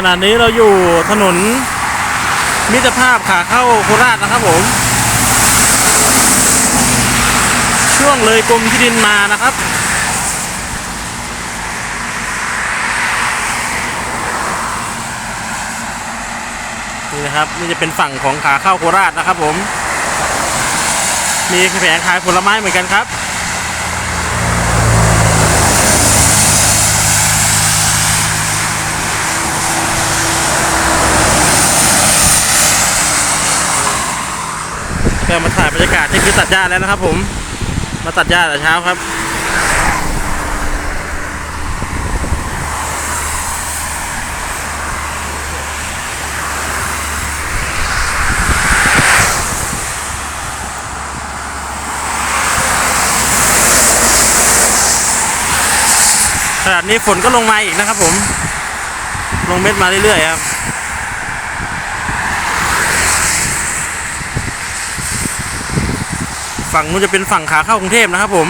ขณะนี้เราอยู่ถนนมิตรภาพขาเข้าโคราชนะครับผม ช่วงเลยกรมที่ดินมานะครับ นี่นะครับนี่จะเป็นฝั่งของขาเข้าโคราชนะครับผม มีแผงขายผลไม้เหมือนกันครับ ก็มาถ่ายบรรยากาศที่คือตัดหญ้าแล้วนะครับผม มาตัดหญ้าแต่เช้าครับขนาดนี้ฝนก็ลงมาอีกนะครับผม ลงเม็ดมาเรื่อยๆครับ ฝั่งนู้นจะเป็นฝั่งขาเข้ากรุงเทพนะครับ ผม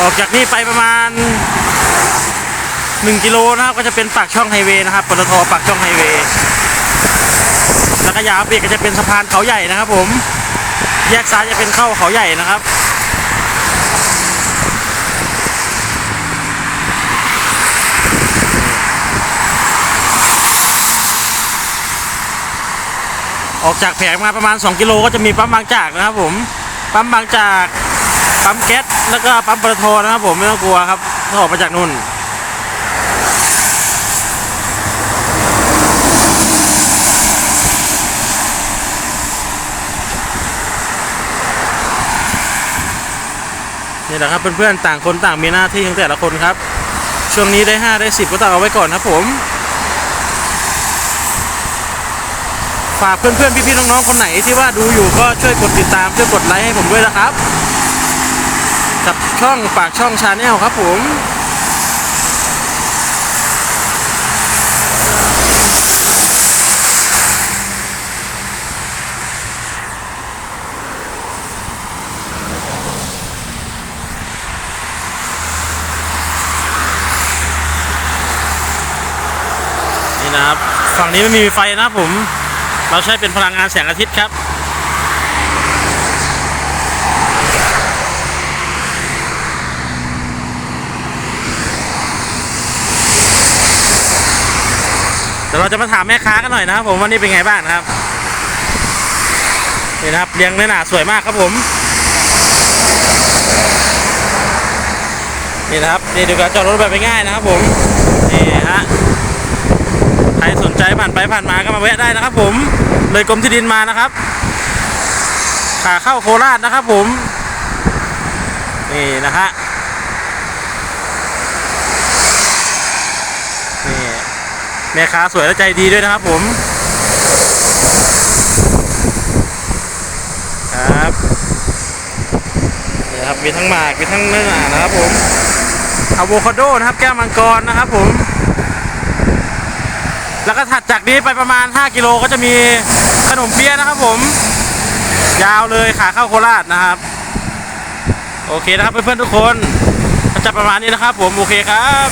ออกจากนี่ไปประมาณ 1 กิโลนะครับ ก็จะเป็นปากช่องไฮเวย์นะครับปตทปากช่องไฮเวย์แล้วก็ยาวไปอีกก็จะเป็นสะพานเขาใหญ่นะครับ ผม แยกซ้ายจะเป็นเข้าเขาใหญ่นะครับออกจากแผงมาประมาณ 2 กิโลก็จะมีปั๊มบางจากนะครับผม ปั๊มบางจากปั๊มแก๊สแล้วก็ปั๊มปตทนะครับผมไม่ต้องกลัวครับถ้าออกมาจากนู่นนี่แหละครับเพื่อนๆต่างคนต่างมีหน้าที่ของแต่ละคนครับ ช่วงนี้ได้ 5 ได้ 10 ก็ต้องเอาไว้ก่อนครับผม ฝากเพื่อนๆพี่ๆน้องๆคนไหนที่ว่าดูอยู่ก็ช่วยกดติดตามช่วยกดไลค์ให้ผมด้วยนะครับกับช่องปากช่องชาแนลครับผมนี่นะครับ ฝั่งนี้ไม่มีไฟนะครับผม เราใช้เป็นพลังงานแสงอาทิตย์ครับ เดี๋ยวเราจะมาถามแม่ค้ากันหน่อยนะครับผมว่านี่เป็นไงบ้างนะครับนี่นะครับเรียงเนื้อหนาสวยมากครับผมนี่นะครับนี่ดูการจอดรถแบบง่ายนะครับผมนี่ฮะ ใครสนใจผ่านไปผ่านมาก็มาแวะได้นะครับ ผมเลยกรมที่ดินมานะครับขาเข้าโคราชนะครับ ผมนี่นะฮะนี่แม่ค้าสวยและใจดีด้วยนะครับ ผมครับนี่นะครับมีทั้งหมากมีทั้งเนื้อนานะครับผมอะโวคาโดนะครับ แก้วมังกรนะครับ ผม แล้วก็ถัดจากนี้ไปประมาณ 5 กิโลก็จะมีขนมเปี๊ยะนะครับผม ยาวเลยขาเข้าโคราชนะครับ โอเคนะครับเพื่อนๆทุกคนจะประมาณนี้นะครับผมโอเคครับ